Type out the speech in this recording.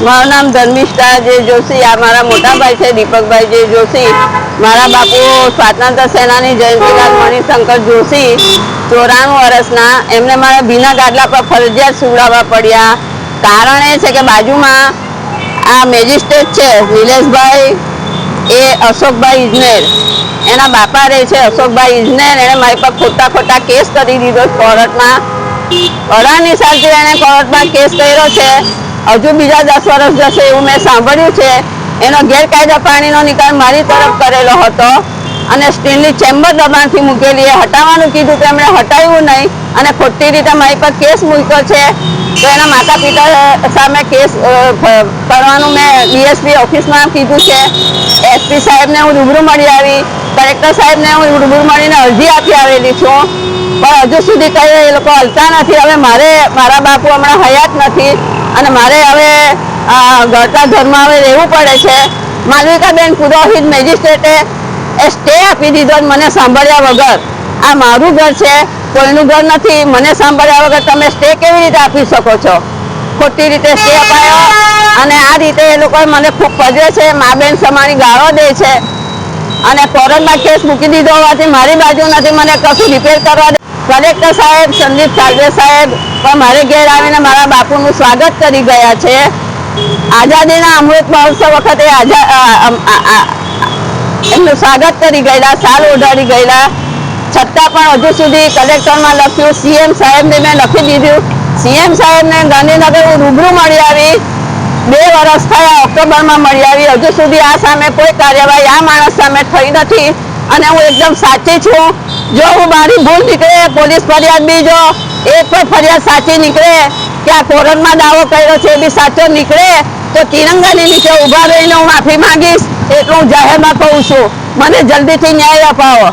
મારું નામ ધર્મિષ્ઠા જે જોશી, આ મારા મોટાભાઈ છે, દીપકભાઈ જે જોશી, મારા બાપુ સ્વાતંત્ર્ય સેનાની જયંતિલાલ મણિશંકર જોશી, ચોરાણું વર્ષના, એમને મારા ભીના ગાદલા પર ફરજિયાત સુવડાવવા પડ્યા. કારણ એ છે કે બાજુમાં આ મેજિસ્ટ્રેટ છે, નિલેશભાઈ, એ અશોકભાઈ ઇજનેર. એના બાપા રહે છે અશોકભાઈ ઇજનેર, એણે મારી પર ખોટા ખોટા કેસ કરી દીધો કોર્ટમાં. અઢારની સાલથી એણે કોર્ટમાં કેસ કર્યો છે. હજુ બીજા દસ વર્ષ જશે એવું મેં સાંભળ્યું છે. એનો ગેરકાયદા પાણીનો નિકાલ મારી તરફ કરેલો હતો અને સ્ટીલની ચેમ્બર દબાણથી મૂકેલી એ હટાવવાનું કીધું. તો એમણે હટાવ્યું નહીં અને ખોટી રીતે મારી પર કેસ મૂક્યો છે. તો એના માતા પિતા સામે કેસ કરવાનું મેં ડીએસપી ઓફિસમાં કીધું છે. એસપી સાહેબને હું રૂબરૂ મળી આવી. કલેક્ટર સાહેબને હું રૂબરૂ મળીને અરજી આપી આવેલી છું. પણ હજુ સુધી કઈ એ લોકો હલતા નથી. હવે મારે, મારા બાપુ હમણાં હયાત નથી. અને મારે હવે ગળતા ઘરમાં હવે રહેવું પડે છે. માલવિકાબેન પુરોહિત મેજિસ્ટ્રેટે એ સ્ટે આપી દીધો મને સાંભળ્યા વગર. આ મારું ઘર છે, કોઈનું ઘર નથી. મને સાંભળ્યા વગર તમે સ્ટે કેવી રીતે આપી શકો છો? ખોટી રીતે સ્ટે અપાયો અને આ રીતે એ લોકો મને ખૂબ પજવે છે, મા બેન સમાની ગાળો દે છે. અને કોર્ટમાં કેસ મૂકી દીધો હોવાથી મારી બાજુ નથી, મને કશું રિપેર કરવા કલેક્ટર સાહેબ, સંદીપ સાલવે સાહેબ, પણ મારે ઘેર આવીને મારા બાપુનું સ્વાગત કરી ગયા છે. આઝાદીના અમૃત મહોત્સવ વખતે એમનું સ્વાગત કરી ગયેલા, સાલ ઓઢાડી ગયેલા. છતાં પણ હજુ સુધી કલેક્ટરમાં લખ્યું, સીએમ સાહેબને મેં લખી દીધું. સીએમ સાહેબને ગાંધીનગર હું રૂબરૂ મળી આવી. બે વર્ષ થયા, ઓક્ટોબરમાં મળી આવી. હજુ સુધી આ સામે કોઈ કાર્યવાહી, આ માણસ સામે થઈ નથી. અને હું એકદમ સાચી છું. જો હું મારી ભૂલ નીકળે, પોલીસ ફરિયાદ બી જો એક પણ ફરિયાદ સાચી નીકળે, કે આ કોર્ટમાં દાવો કર્યો છે એ બી સાચો નીકળે, તો તિરંગાની નીચે ઊભા રહીને હું માફી માંગીશ. એટલું હું જાહેરમાં કહું છું. મને જલ્દીથી ન્યાય અપાવો.